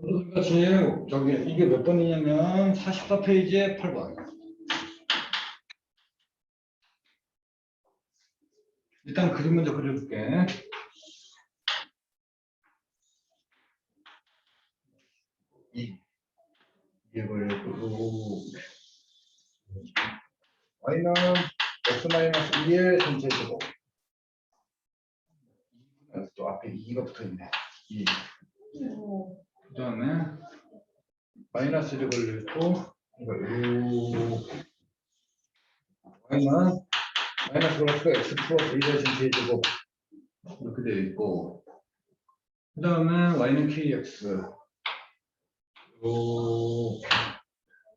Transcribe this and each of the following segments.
같이 저기 이게 몇 번이냐면 44페이지에 8번. 일단 그림 먼저 그려줄게. 이 이걸 그리고 y는 x 마이너스 2의 전체 제곱. 또 앞에 2가 붙어 있네. 2. 그 다음에 마이너스를 이거 요. y는 마이너스 걸렸고 x 플러스 1의 전체 제곱 이렇게 되어 있고. 그 다음에 y는 kx. 요.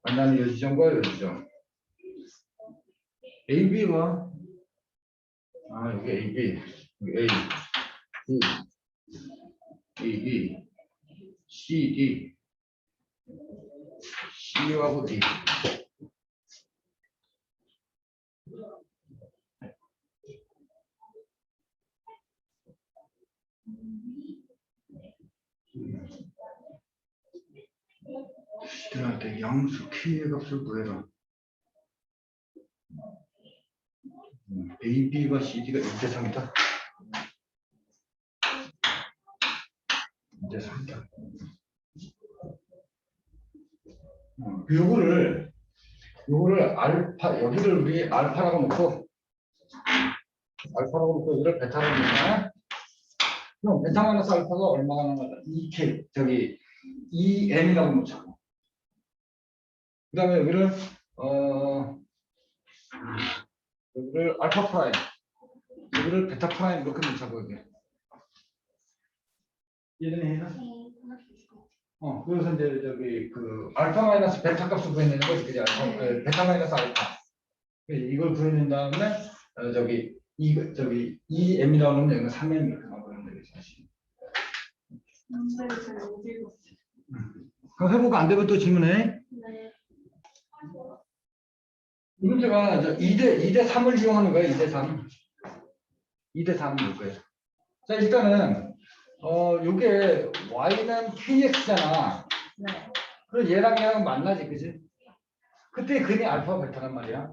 만나는 여지점과 여지점. AB가 아 여기 AB 여기 A B A B C D C하고 D 때 양수 K의 값을 구해라. 음, A, B가 C, D가 1대3이다. 1대3이다. 어, 요거를 요거를 알파 여기를 우리 알파라고 놓고 알파라고 놓고 여기를 베타라고 놓잖아. 그럼 베타 마이너스 알파가 얼마가 나가다 2K 저기 2N이라고 놓자고. 그다음에 여기를 어 여기를 알파 프라임 여기를 베타 프라임 이렇게 놓자고 여기. 이해되나? 어, 그래서 이제 저기 그 알파 마이너스 베타 값을 구해내는 거지, 그지? 알파, 그 베타 마이너스 알파. 그 이걸 구해낸 다음에 어, 저기 이 저기 2m이 나오면 여기가 3m 이렇게 나오는 거지, 사실. 그럼 해보고 안 되면 또 질문해. 이 문제가 저 2대 2대 3을 이용하는 거예요, 2대 3. 2대 3을 거예요. 자, 일단은 어, 요게 y는 kx잖아. 그럼 얘랑 얘랑 만나지, 그지? 그때 근이 알파 베타란 말이야.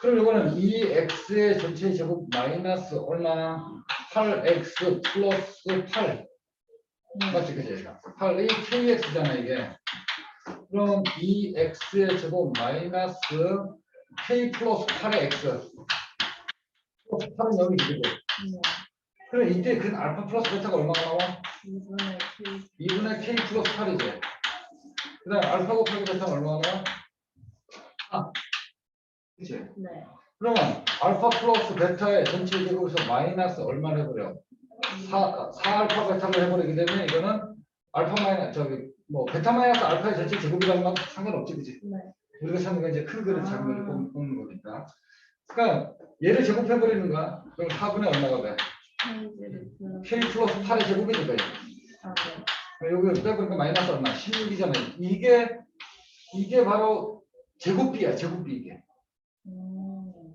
그럼 이거는 2x의 전체 제곱 마이너스 얼마? 8x 플러스 8. 맞지, 그지? 8이 kx잖아, 이게. 그럼 2x의 제곱 마이너스 k 플러스 8의 x. 플러스 8은 여기 있고. 그럼 이때 근 알파 플러스 베타가 얼마가 나와? 2분의 k 플러스 8이지. 그 다음 알파 곱하기 베타가 얼마가 나와? 아. 그치? 그러면 알파 플러스 베타의 전체 제곱에서 마이너스 얼마를 해버려? 4, 4알파 베타를 해버리게 되면 이거는 알파 마이너스 저기 뭐 베타 마이너스 알파의 전체 제곱이라는 건 상관없지 그치? 우리가 찾는 건 이제 큰 그릇 작은 그릇 뽑는 거니까. 그러니까 얘를 제곱해버리는 거야. 그럼 4분의 얼마가 돼? K 플러스 8의 제곱이 될 거야. 여기 빼보니까 마이너스 얼마? 16이잖아요. 이게 이게 바로 제곱비야, 제곱비 이게.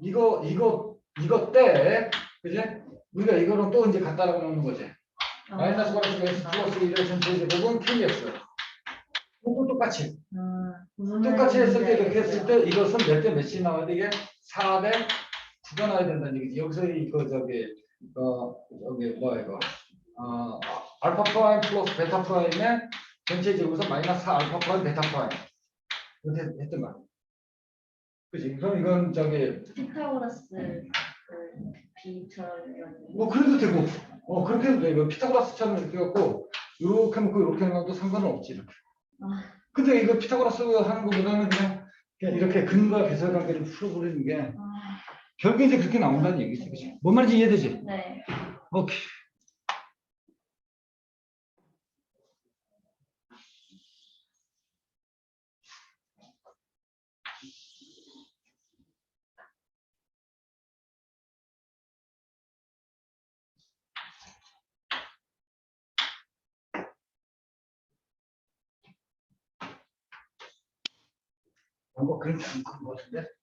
이거 이거 이거 때 그지? 우리가 이거는 또 이제 갖다라고 놓는 거지. 마이너스 마이너스 x 플러스 1의 전체 제곱은 kx. 이거 똑같이 똑같이 했을 때 이렇게 했을 때 이것은 몇 대 몇이 나와야 돼? 이게 4대 9가 나와야 된다는 얘기지. 여기서 이거 저기 어 여기 뭐야 이거 어 알파 프라임 플러스 베타 프라임의 전체 제곱에서 마이너스 4 알파 프라임 베타 프라임 이렇게 했던 거야. 그지? 그럼 이건 저기 피타고라스 그 B처럼 뭐 그래도 되고 어 그렇게 해도 돼. 이거 피타고라스처럼 이렇게 갖고 이렇게 놓고 이렇게 해도 상관은 없지 이렇게. 아. 근데 이거 피타고라스 하는 거보다는 그냥, 그냥 이렇게 근과 계설 관계를 풀어버리는 게 아, 결국에 이제 그렇게 나온다는 얘기지. 그치? 뭔 말인지 이해되지? 네. 오케이. 뭔가 그렇게 안큰것 같은데?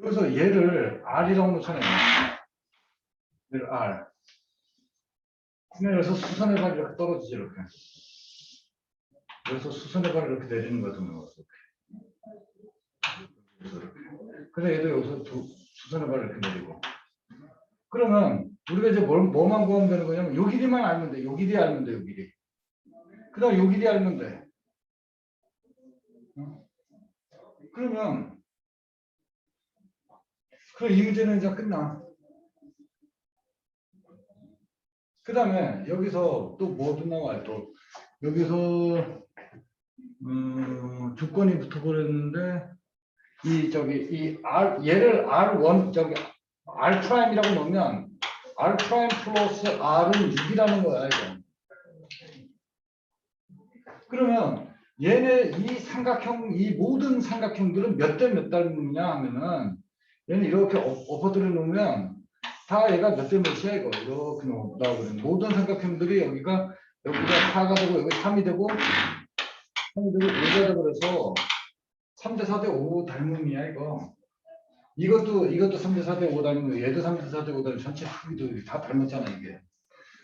그래서 얘를 R이라고 놓잖아요. 얘를 R. 그러면 여기서 수선의 발이 이렇게 떨어지지 이렇게. 여기서 수선의 발이 이렇게 내리는. 그래서 이렇게. 그래서 얘도 여기서 두, 수선의 발을 이렇게 내리고. 그러면 우리가 이제 뭘, 뭐만 구하면 되는 거냐면 요 길이만 알면 돼. 요 길이 알면 돼. 요 길이. 그 다음 요 길이 알면 돼. 어? 그러면 그럼 이 문제는 이제 끝나. 그 다음에 여기서 또 뭐도 나와요. 또 여기서 음, 조건이 붙어버렸는데 이 저기 이 R 얘를 R1 저기 R 프라임이라고 넣으면 R 프라임 플러스 R은 6이라는 거야 이거. 그러면 얘네 이 삼각형 이 모든 삼각형들은 몇 대 몇 닮느냐 하면은 얘는 이렇게 엎- 엎어뜨려 놓으면 다 얘가 몇 대 몇이야 이거. 이렇게 나오- 나오거든 모든 삼각형들이 여기가 여기가 4가 되고 여기 3이 되고 3이 되고 5가 되고 그래서 3대 4대 5 닮음이야 이거. 이것도 이것도 3대 4대 5 닮고 얘도 3대 4대 5 닮고 전체 크기도 다 닮았잖아 이게.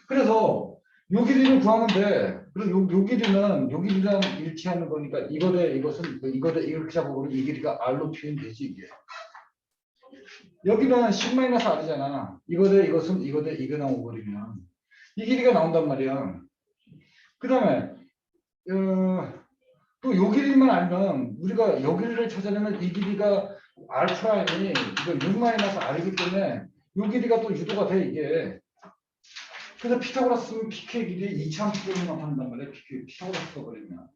그래서 요 길이를 구하면 돼. 그리고 요, 요 길이는 요 길이랑 일치하는 거니까 이거 대 이것은 그 이거 대 이렇게 잡아보면 이 길이가 R로 표현되지 이게. 여기는 10-R이잖아. 이거 대 이것은 이거 대 이거 나오버리면 이 길이가 나온단 말이야. 그 다음에 어, 또요 길이만 알면 우리가 요 길이를 찾아내면 이 길이가 R 프라임이 이거 6-R이기 때문에 요 길이가 또 유도가 돼 이게. 그래서 피타고라스 쓰면 PK 길이 2000피타고라스 나타난단 말이야. PK 피타고라스 써버리면.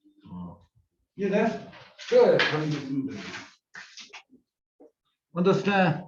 이해돼? 그래 그런 게 있으면 돼. Understand?